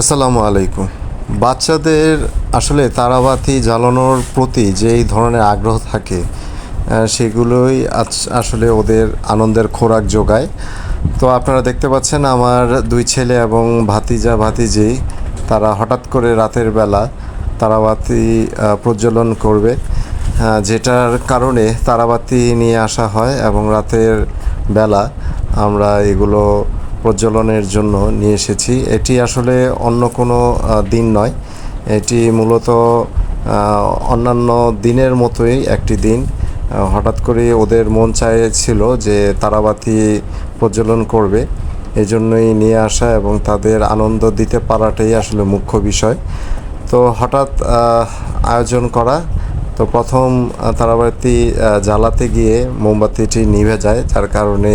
আসসালামু আলাইকুম। বাচ্চাদের আসলে তারাবাতি জ্বালানোর প্রতি যেই ধরনের আগ্রহ থাকে সেগুলোই আসলে ওদের আনন্দের খোরাক যোগায়। তো আপনারা দেখতে পাচ্ছেন আমার দুই ছেলে এবং ভাতিজা, ভাতিজি, তারা হঠাৎ করে রাতের বেলা তারাবাতি প্রজ্বলন করবে যেটার কারণে তারাবাতি নিয়ে আসা হয় এবং রাতের বেলা আমরা এগুলো প্রজ্বলনের জন্য নিয়ে এসেছি। এটি আসলে অন্য কোনো দিন নয়। এটি মূলত অন্যান্য দিনের মতোই একটি দিন। হঠাৎ করে ওদের মন চাইছিল যে তারাবাতি প্রজ্বলন করবে। এই জন্যই নিয়ে আসা এবং তাদের আনন্দ দিতে পারাটাই আসলে মুখ্য বিষয়। তো হঠাৎ আয়োজন করা, তো প্রথম তারাবাতি জ্বালাতে গিয়ে মোমবাতিটি নিভে যায়। যার কারণে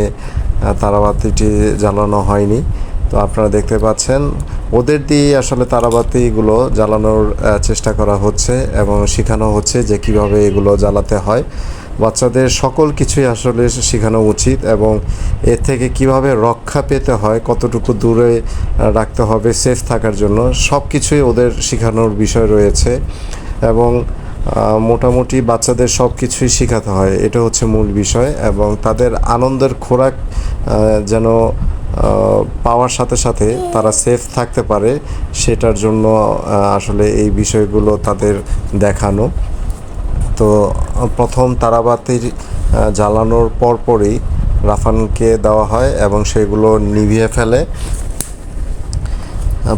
তারাবাতিটি জ্বালানো হয়নি। তো আপনারা দেখতে পাচ্ছেন, ওদের দিয়ে আসলে তারাবাতিগুলো জ্বালানোর চেষ্টা করা হচ্ছে এবং শেখানো হচ্ছে যে কীভাবে এগুলো জ্বালাতে হয়। বাচ্চাদের সকল কিছুই আসলে শেখানো উচিত এবং এর থেকে কীভাবে রক্ষা পেতে হয়, কতটুকু দূরে রাখতে হবে সেফ থাকার জন্য সব কিছুই ওদের শেখানোর বিষয় রয়েছে। এবং মোটামুটি বাচ্চাদের সব কিছুই শেখাতে হয়। এটা হচ্ছে মূল বিষয় এবং তাদের আনন্দের খোরাক যেন পাওয়ার সাথে সাথে তারা সেফ থাকতে পারে সেটার জন্য আসলে এই বিষয়গুলো তাদের দেখানো। তো প্রথম তারাবাতির আহ, জ্বালানোর পরপরই রাফানকে দেওয়া হয় এবং সেগুলো নিভিয়ে ফেলে।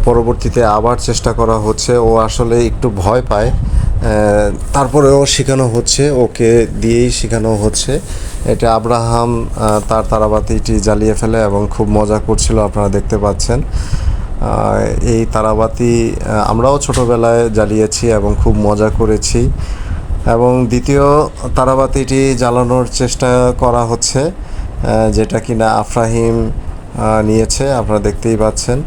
পরবর্তীতে আবার চেষ্টা করা হচ্ছে। ও আসলে একটু ভয় পায়। তারপরেও শেখানো হচ্ছে, ওকে দিয়েই শেখানো হচ্ছে। এটা আব্রাহাম তার তারাবাতিটি জ্বালিয়ে ফেলে এবং খুব মজা করছিল, আপনারা দেখতে পাচ্ছেন। এই তারাবাতি আমরাও ছোটোবেলায় জ্বালিয়েছি এবং খুব মজা করেছি। এবং দ্বিতীয় তারাবাতিটি জ্বালানোর চেষ্টা করা হচ্ছে যেটা কিনা আফরাহিম নিয়েছে, আপনারা দেখতেই পাচ্ছেন।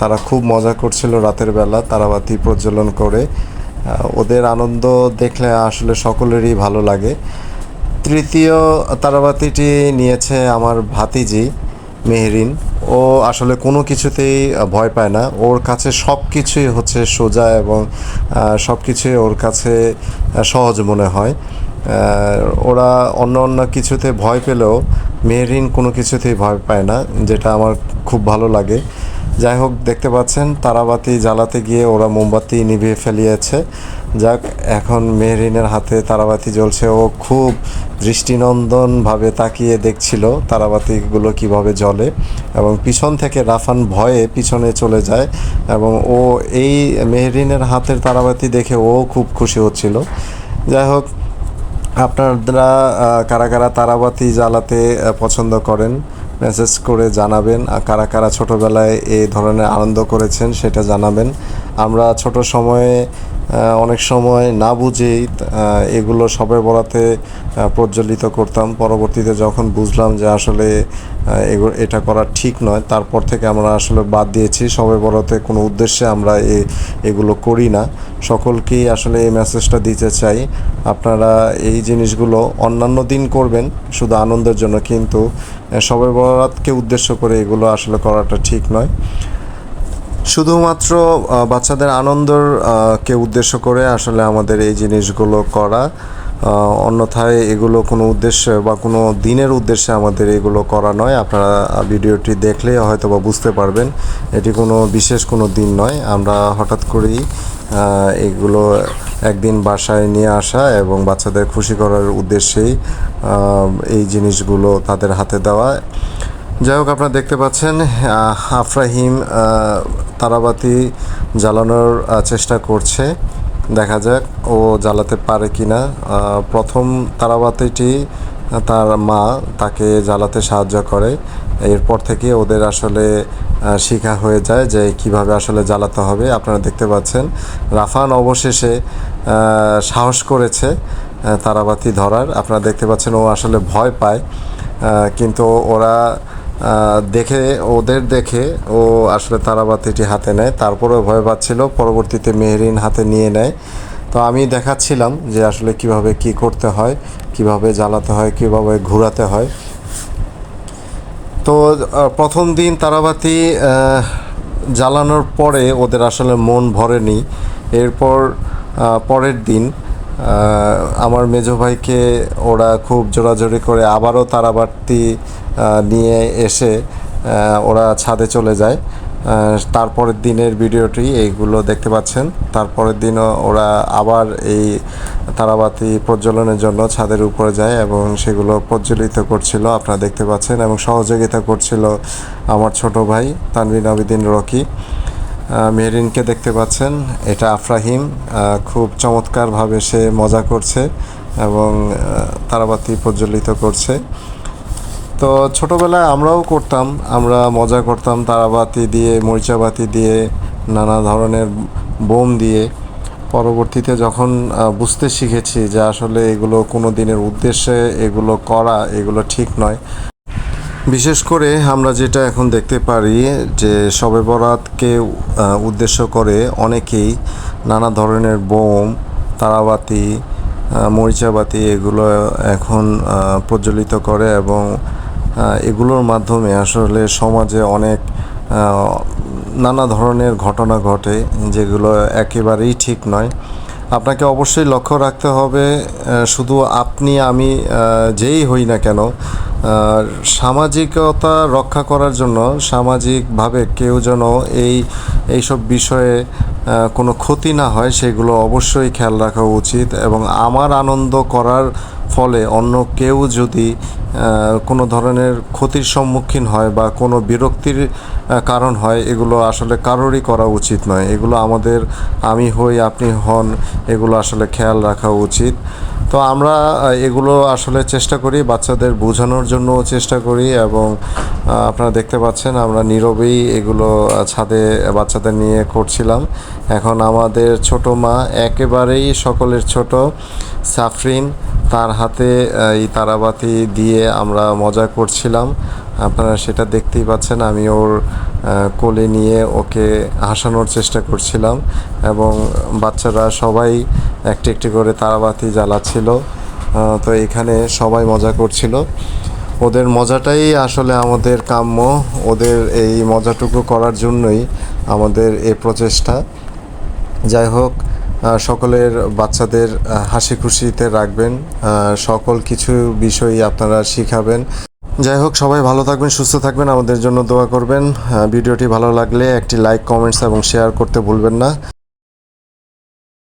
তারা খুব মজা করছিল রাতের বেলা তারাবাতি প্রজ্বলন করে। ওদের আনন্দ দেখলে আসলে সকলেরই ভালো লাগে। তৃতীয় তারাবাতিটি নিয়েছে আমার ভাতিজি, মেহরিন। ও আসলে কোনো কিছুতেই ভয় পায় না। ওর কাছে সব কিছুই হচ্ছে সোজা এবং সব কিছুই ওর কাছে সহজ মনে হয়। ওরা অন্য অন্য কিছুতে ভয় পেলেও মেহরিন কোনো কিছুতেই ভয় পায় না, যেটা আমার খুব ভালো লাগে। যাই হোক, দেখতে পাচ্ছেন, তারাবাতি জ্বালাতে গিয়ে ওরা মোমবাতি নিভিয়ে ফেলিয়েছে। যাক, এখন মেহরিনের হাতে তারাবাতি জ্বলছে। ও খুব দৃষ্টিনন্দনভাবে তাকিয়ে দেখছিল তারাবাতিগুলো কীভাবে জ্বলে এবং পিছন থেকে রাফান ভয়ে পিছনে চলে যায় এবং ও এই মেহরিনের হাতের তারাবাতি দেখে ও খুব খুশি হচ্ছিল। যাই হোক, আপনারা কারা কারা তারাবাতি জ্বালাতে পছন্দ করেন মেসেজ করে জানাবেন। কারা কারা ছোটোবেলায় এই ধরনের আনন্দ করেছেন সেটা জানাবেন। আমরা ছোট সময়ে অনেক সময় না বুঝেই এগুলো সবে বরাতে প্রজ্বলিত করতাম। পরবর্তীতে যখন বুঝলাম যে আসলে এটা করা ঠিক নয়, তারপর থেকে আমরা আসলে বাদ দিয়েছি। সবে বরাতে কোনো উদ্দেশ্যে আমরা এগুলো করি না। সকলকেই আসলে এই মেসেজটা দিতে চাই। আপনারা এই জিনিসগুলো অন্যান্য দিন করবেন শুধু আনন্দের জন্য, কিন্তু সবে বরাতকে উদ্দেশ্য করে এগুলো আসলে করাটা ঠিক নয়। শুধুমাত্র বাচ্চাদের আনন্দর কে উদ্দেশ্য করে আসলে আমাদের এই জিনিসগুলো করা অন্যথায় এগুলো কোনো উদ্দেশ্য বা কোনো দিনের উদ্দেশ্যে আমাদের এগুলো করা নয়। আপনারা ভিডিওটি দেখলে হয়তো বা বুঝতে পারবেন, এটি কোনো বিশেষ কোনো দিন নয়। আমরা হঠাৎ করেই এগুলো একদিন বাসায় নিয়ে আসা এবং বাচ্চাদের খুশি করার উদ্দেশ্যেই এই জিনিসগুলো তাদের হাতে দেওয়া। যাই হোক, আপনারা দেখতে পাচ্ছেন আফরাহিম তারাবাতি জ্বালানোর চেষ্টা করছে। দেখা যাক ও জ্বালাতে পারে কি না প্রথম তারাবাতিটি তার মা তাকে জ্বালাতে সাহায্য করে। এরপর থেকে ওদের আসলে শেখা হয়ে যায় যে কীভাবে আসলে জ্বালাতে হবে। আপনারা দেখতে পাচ্ছেন, রাফান অবশেষে সাহস করেছে তারাবাতি ধরার। আপনারা দেখতে পাচ্ছেন ও আসলে ভয় পায় কিন্তু ওরা দেখে, ওদের দেখে ও আসলে তারাবাতিটি হাতে নেয়। তারপরেও ভয় পাচ্ছিল, পরবর্তীতে মেহরিন হাতে নিয়ে নেয়। তো আমি দেখাচ্ছিলাম যে আসলে কীভাবে কি করতে হয়, কীভাবে জ্বালাতে হয়, কীভাবে ঘোরাতে হয়। তো প্রথম দিন তারাবাতি জ্বালানোর পরে ওদের আসলে মন ভরেনি। এরপর পরের দিন আমার মেজো ভাইকে ওরা খুব জোরাজোরি করে আবারও তারাবাতি নিয়ে এসে ওরা ছাদে চলে যায়। তারপরের দিনের ভিডিওটি এইগুলো দেখতে পাচ্ছেন। তারপরের দিনও ওরা আবার এই তারাবাতি প্রজ্বলনের জন্য ছাদের উপরে যায় এবং সেগুলো প্রজ্বলিত করছিল আপনারা দেখতে পাচ্ছেন এবং সহযোগিতা করছিল আমার ছোট ভাই তানবিন আবিদিন রকি। আহ, মেহরিনকে দেখতে পাচ্ছেন এটা আফরাহিম। খুব চমৎকারভাবে সে মজা করছে এবং তারাবাতি প্রজ্বলিত করছে। তো ছোটোবেলায় আমরাও করতাম, আমরা মজা করতাম তারাবাতি দিয়ে, মরিচাবাতি দিয়ে, নানা ধরনের বোম দিয়ে। পরবর্তীতে যখন বুঝতে শিখেছি যে আসলে এগুলো কোনো দিনের উদ্দেশ্যে এগুলো করা, এগুলো ঠিক নয়। বিশেষ করে আমরা যেটা এখন দেখতে পারি যে শবে বরাতকে উদ্দেশ্য করে অনেকেই নানা ধরনের বোম, তারাবাতি মরিচাবাতি এগুলো এখন প্রজ্বলিত করে এবং এগুলোর মাধ্যমে আসলে সমাজে অনেক নানা ধরনের ঘটনা ঘটে যেগুলো একেবারেই ঠিক নয়। আপনাকে অবশ্যই লক্ষ্য রাখতে হবে শুধু আপনি, আমি যেই হই না কেন সামাজিকতা রক্ষা করার জন্য সামাজিকভাবে কেউ যেন এই, এইসব বিষয়ে কোনো ক্ষতি না হয়, সেগুলো অবশ্যই খেয়াল রাখা উচিত। এবং আমার আনন্দ করার ফলে অন্য কেউ যদি কোনো ধরনের ক্ষতির সম্মুখীন হয় বা কোনো বিরক্তির কারণ হয়, এগুলো আসলে কারোরই করা উচিত নয়। এগুলো আমাদের, আমি হই, আপনি হন, এগুলো আসলে খেয়াল রাখা উচিত। তো আমরা এগুলো আসলে চেষ্টা করি, বাচ্চাদের বোঝানোর জন্য চেষ্টা করি এবং আপনারা দেখতে পাচ্ছেন, আমরা নীরবেই এগুলো ছাদে বাচ্চাদের নিয়ে করছিলাম। এখন আমাদের ছোট মা, একেবারেই সকলের ছোট, সাফরিন তার হাতে এই তারাবাতি দিয়ে আমরা মজা করছিলাম। আপনারা সেটা দেখতেই পাচ্ছেন, আমি ওর কোলে নিয়ে ওকে হাসানোর চেষ্টা করছিলাম এবং বাচ্চারা সবাই একটি একটি করে তারাবাতি জ্বালাচ্ছিল। তো এখানে সবাই মজা করছিল। ওদের মজাটাই আসলে আমাদের কাম্য। ওদের এই মজাটুকু করার জন্যই আমাদের এই প্রচেষ্টা। যাই হোক সকলের বাচ্চাদের হাসি খুশিতে রাখবেন। সকল কিছু বিষয়ই আপনারা শিখাবেন। যাই হোক, সবাই ভালো থাকবেন, সুস্থ থাকবেন। আমাদের জন্য দোয়া করবেন। ভিডিওটি ভালো লাগলে একটি লাইক কমেন্টস এবং শেয়ার করতে ভুলবেন না।